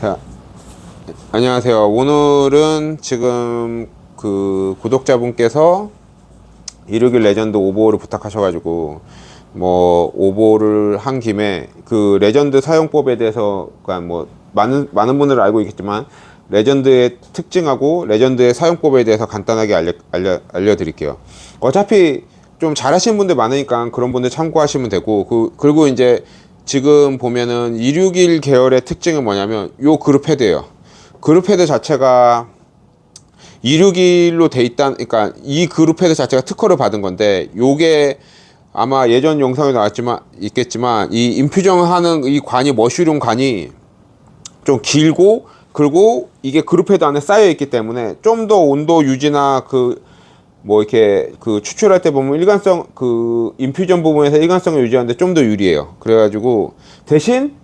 자, 안녕하세요. 오늘은 지금 그 구독자분께서 161 레전드 오버를 부탁하셔가지고 뭐 오버를 한 김에 그 레전드 사용법에 대해서 그러니까 뭐 많은 많은 분들 알고 있겠지만 레전드의 특징하고 레전드의 사용법에 대해서 간단하게 알려, 알려, 알려드릴게요. 어차피 좀 잘하시는 분들 많으니까 그런 분들 참고하시면 되고 그 그리고 이제 지금 보면은 261 계열의 특징은 뭐냐면 요 그룹 헤드예요. 그룹 헤드 자체가 261로 돼 있다, 그러니까 이 그룹 헤드 자체가 특허를 받은 건데 요게 아마 예전 영상에 나왔지만 있겠지만 이 인퓨전 하는 이 관이 머쉬룸 관이 좀 길고 그리고 이게 그룹 헤드 안에 쌓여 있기 때문에 좀 더 온도 유지나 그 뭐 이렇게 그 추출할 때 보면 일관성 그 인퓨전 부분에서 일관성을 유지하는데 좀 더 유리해요. 그래가지고 대신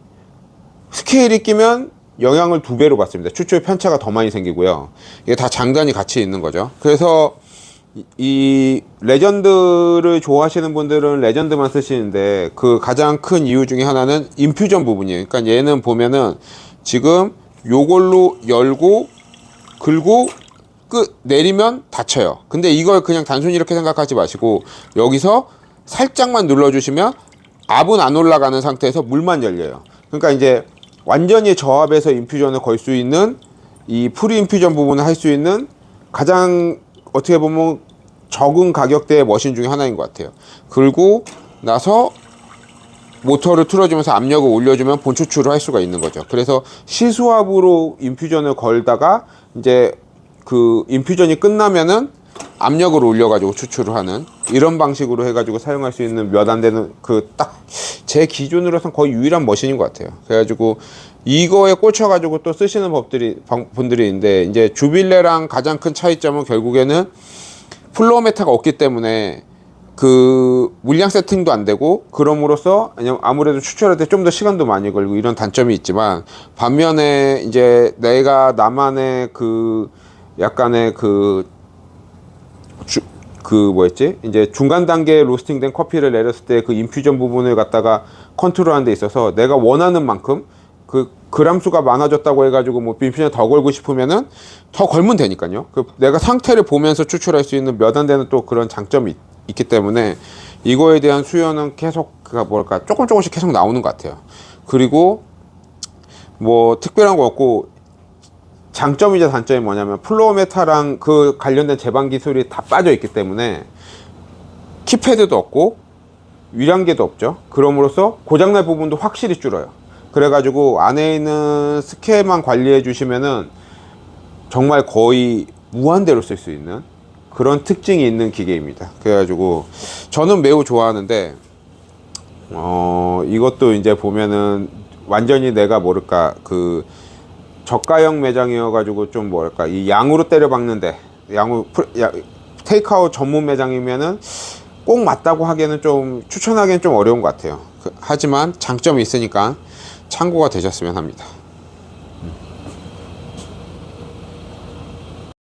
스케일이 끼면 영향을 두 배로 받습니다. 추출 편차가 더 많이 생기고요. 이게 다 장단이 같이 있는 거죠. 그래서 이- 이 레전드를 좋아하시는 분들은 레전드만 쓰시는데 그 가장 큰 이유 중에 하나는 인퓨전 부분이에요. 그러니까 얘는 보면은 지금 요걸로 열고 긁고 끝 내리면 닫혀요. 근데 이걸 그냥 단순히 이렇게 생각하지 마시고 여기서 살짝만 눌러주시면 압은 안 올라가는 상태에서 물만 열려요. 그러니까 이제 완전히 저압에서 인퓨전을 걸 수 있는 이 프리 인퓨전 부분을 할 수 있는 가장 어떻게 보면 적은 가격대의 머신 중에 하나인 것 같아요. 그리고 나서 모터를 틀어주면서 압력을 올려주면 본추출을 할 수가 있는 거죠. 그래서 시수압으로 인퓨전을 걸다가 이제 그 인퓨전이 끝나면은 압력을 올려가지고 추출을 하는 이런 방식으로 해가지고 사용할 수 있는 몇 안 되는 그 딱 제 기준으로선 거의 유일한 머신인 것 같아요. 그래가지고 이거에 꽂혀가지고 또 쓰시는 법들이 방- 분들이 있는데 이제 주빌레랑 가장 큰 차이점은 결국에는 플로어 메타가 없기 때문에 그 물량 세팅도 안 되고 그럼으로써 아무래도 추출할 때 좀 더 시간도 많이 걸리고 이런 단점이 있지만 반면에 이제 내가 나만의 그 약간의 그 주, 그 뭐였지? 이제 중간 단계 로스팅된 커피를 내렸을 때 그 인퓨전 부분을 갖다가 컨트롤하는 데 있어서 내가 원하는 만큼 그 그람 수가 많아졌다고 해가지고 뭐 인퓨전 더 걸고 싶으면은 더 걸면 되니까요. 그 내가 상태를 보면서 추출할 수 있는 몇 안 되는 또 그런 장점이 있, 있기 때문에 이거에 대한 수요는 계속 그 뭐랄까 조금 조금씩 계속 나오는 것 같아요. 그리고 뭐 특별한 거 없고 장점이자 단점이 뭐냐면 플로어 메타랑 그 관련된 제반 기술이 다 빠져 있기 때문에 키패드도 없고 위량계도 없죠. 그럼으로써 고장날 부분도 확실히 줄어요. 그래가지고 안에 있는 스케만 관리해 주시면은 정말 거의 무한대로 쓸 수 있는 그런 특징이 있는 기계입니다. 그래가지고 저는 매우 좋아하는데 어 이것도 이제 보면은 완전히 내가 모를까 그 저가형 매장이어가지고 좀 뭐랄까 이 양으로 때려 박는데 양으로 프레- 야- 테이크아웃 전문 매장이면은 꼭 맞다고 하기에는 좀 추천하기엔 좀 어려운 것 같아요. 그- 하지만 장점이 있으니까 참고가 되셨으면 합니다.